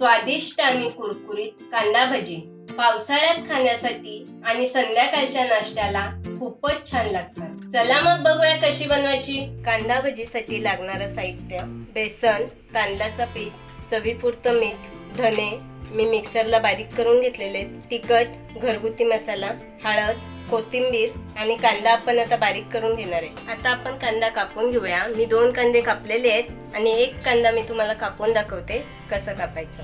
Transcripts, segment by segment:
स्वादिष्ट आणि कुरकुरीत कांदा भजी पावसाळ्यात खाण्यासाठी आणि संध्याकाळच्या नाश्त्याला खूपच छान लागतात. चला मग बघूया कशी बनवायची. कांदा भजीसाठी लागणारं साहित्य बेसन तांदळाचं पीठ चवीपुरतं मीठ धने मी मिक्सरला बारीक करून घेतलेले तिखट घरगुती मसाला हळद कोथिंबीर आणि कांदा आपण आता बारीक करून घेणार आहे. आता आपण कांदा कापून घेऊया. मी दोन कांदे कापलेले आहेत आणि एक कांदा मी तुम्हाला कापून दाखवते कसं कापायचं.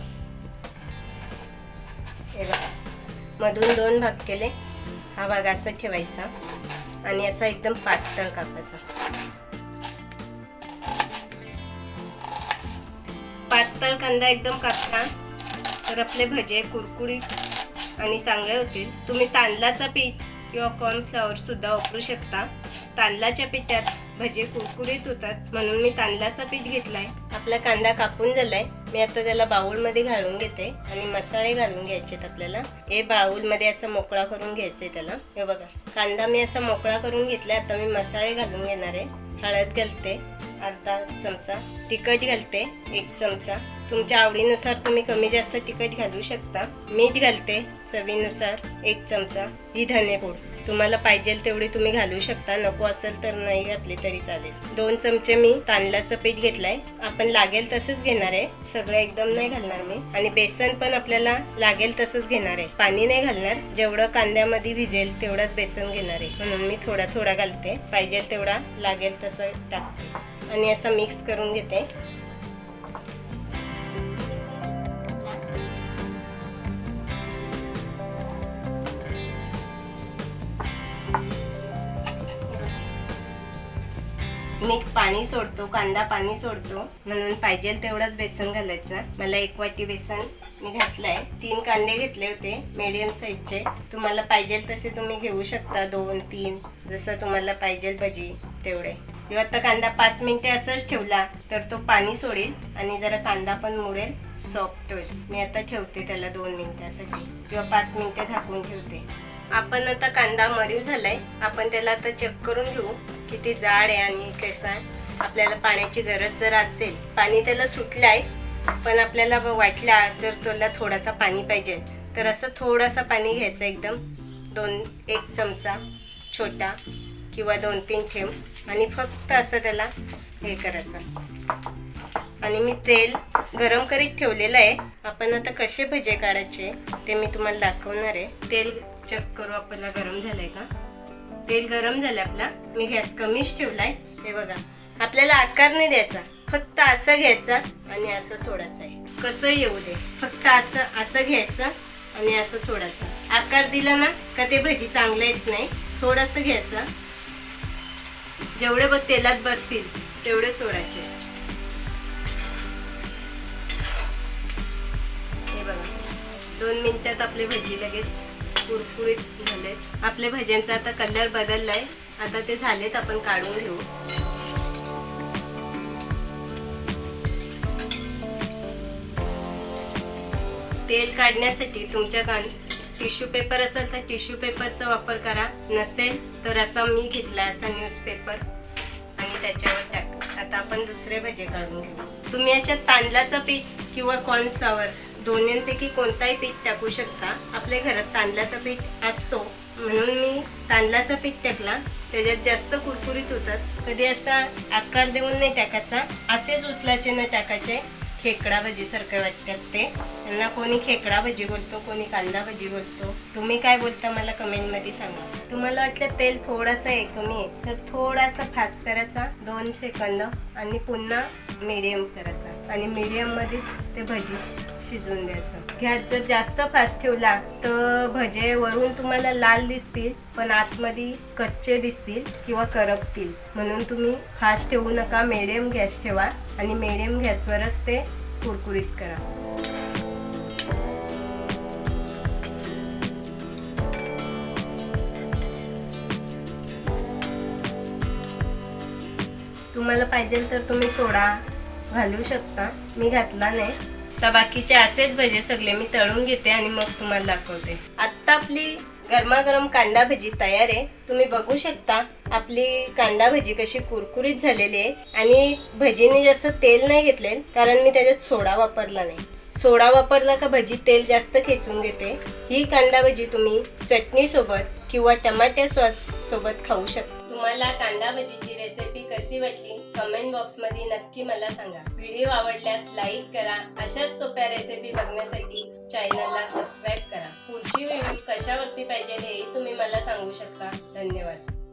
हे बघा. मधून दोन भाग केले. हा भाग असा ठेवायचा आणि असा एकदम पातळ कापायचा. पातळ कांदा एकदम कापला तर आपले भजे कुरकुरीत आणि चांगले होतील. तुम्ही तांदळाचा पीठ किंवा कॉर्नफ्लॉवरसुद्धा वापरू शकता. तांदळाच्या पिठात भजे कुरकुरीत होतात. म्हणून मी तांदळाचा पीठ घेतला आहे आपला कांदा कापून झाला आहे मी आता त्याला बाऊलमध्ये घालून घेते. आणि मसाले घालून घ्यायचेत आपल्याला. हे बाऊलमध्ये असं मोकळा करून घ्यायचंय त्याला. हे बघा. कांदा मी असा मोकळा करून घेतलाय आता मी मसाले घालून घेणार आहे. हळद घालते. अर्धा चमचा. तिखट घालते. एक चमचा. तुमच्या आवडीनुसार तुम्ही कमी जास्त तिखट घालू शकता. मीठ घालते चवीनुसार एक चमचा. ही धनेपूड तुम्हाला पाहिजे तेवढी तुम्ही घालू शकता. नको असेल तर नाही घातली तरी चालेल. दोन चमचे मी तांदळाचं पीठ घेतलंय. आपण लागेल तसंच घेणार आहे. सगळं एकदम नाही घालणार मी. आणि बेसन पण आपल्याला लागेल तसंच घेणार आहे. पाणी नाही घालणार. जेवढं कांद्यामध्ये भिजेल तेवढंच बेसन घेणार आहे. म्हणून मी थोडा थोडा घालते. पाहिजे तेवढा लागेल तसं टाकते. आणि असं मिक्स करून घेते. मीठ पाणी सोडतो कांदा पाणी सोडतो. म्हणून पाहिजे तेवढंच बेसन घालायचं. मला एक वाटी बेसन मी घातलंय. तीन कांदे घेतले होते मीडियम साईजचे तुम्हाला पाहिजे तसे तुम्ही घेऊ शकता दोन तीन. जसं तुम्हाला पाहिजे भजी तेवढे. किंवा आता कांदा पाच मिनिटे असंच ठेवला तर तो पाणी सोडेल आणि जरा कांदा पण मुडेल. सॉफ्ट होईल मी आता ठेवते त्याला दोन मिनिटासाठी. किंवा पाच मिनिटे झाकून ठेवते. आपण आता कांदा मरीव झालाय. आपण त्याला आता चेक करून घेऊ किती जाड आहे आणि कसा आहे. आपल्याला पाण्याची गरज जर असेल पाणी त्याला सुटलंय पण आपल्याला वाटला जर त्याला थोडासा पाणी पाहिजे तर असं थोडासा पाणी घ्यायचं एकदम. दोन एक चमचा छोटा किंवा दोन तीन ठेव. आणि फक्त असं त्याला हे करायचं. आणि मी तेल गरम करीत ठेवलेलं आहे. आपण आता कसे भजे काढायचे ते मी तुम्हाला दाखवणार आहे. तेल चेक करू आपल्याला गरम झालंय का? तेल गरम झालं आपला. मी गॅस कमीच ठेवलाय. हे बघा आपल्याला आकार नाही द्यायचा. फक्त असं घ्यायचा आणि असं सोडायचं आहे. कसं येऊ दे? फक्त असं असं घ्यायचं आणि असं सोडायचं. आकार दिला ना का ते भजी चांगलं येत नाही. थोडंसं घ्यायचं. जेवढे बघ तेलात बसतील तेवढे सोडायचे. दोन मिनिटात आपले भजी लगेच कुरकुरीत झाले. आपल्या भज्यांचा आता कलर बदललाय. आता ते झालेत आपण काढून घेऊ. तेल काढण्यासाठी तुमच्या टिश्यू पेपर असेल तर टिश्यू पेपरचा वापर करा. नसेल तर असा मी घेतला असा न्यूजपेपर आणि त्याच्यावर टाक. आता आपण दुसरे भजे काढून घेऊ. तुम्ही याच्यात तांदळाचं पीठ किंवा कॉर्नफ्लॉवर दोन्हीपैकी कोणताही पीठ टाकू शकता. आपल्या घरात तांदळाचं पीठ असतो. म्हणून मी तांदळाचं पीठ टाकला. त्याच्यात जास्त कुरकुरीत होतात. कधी असा आकार देऊन नाही टाकायचा. असेच उचलायचे नाही टाकायचे. खेकडा भजीसारखं वाटतात ते. त्यांना कोणी खेकडा भजी बोलतो कोणी कांदा भजी बोलतो. तुम्ही काय बोलता मला कमेंटमध्ये सांगा. तुम्हाला वाटलं तेल थोडंसं आहे कमी आहे तर थोडासा फास्ट करायचा. दोन सेकंद आणि पुन्हा मीडियम करायचा. आणि मीडियममध्ये ते भजी शिजवून द्यायचं गॅस जर जास्त फास्ट ठेवला तर भजे वरून तुम्हाला लाल दिसतील पण आतमध्ये कच्चे दिसतील किंवा करपतील. म्हणून तुम्ही फास्ट ठेवू नका मिडियम गॅस ठेवा आणि मिडियम गॅसवरच ते कुरकुरीत करा. तुम्हाला पाहिजे तर तुम्ही सोडा. घालू शकता. मी घातला नाही. तर बाकीचे असेच भजे सगळे मी तळून घेते आणि मग तुम्हाला दाखवते. आत्ता आपली गरमागरम कांदा भजी तयार आहे. तुम्ही बघू शकता आपली कांदा भजी कशी कुरकुरीत झालेली आहे. आणि भजीने जास्त तेल नाही घेतले कारण मी त्याच्यात सोडा वापरला नाही. सोडा वापरला का भजी तेल जास्त खेचून घेते. ही कांदा भजी तुम्ही चटणीसोबत किंवा टमाट्या सॉस सोबत खाऊ शकता. तुम्हाला कांदा भजीची रेसिपी कशी वाटली कमेंट बॉक्समध्ये नक्की मला सांगा. व्हिडिओ आवडल्यास लाईक करा. अशाच सोप्या रेसिपी बघण्यासाठी चॅनलला सबस्क्राईब करा. पुढची व्हिडिओ कशावरती पाहिजे हेही तुम्ही मला सांगू शकता. धन्यवाद.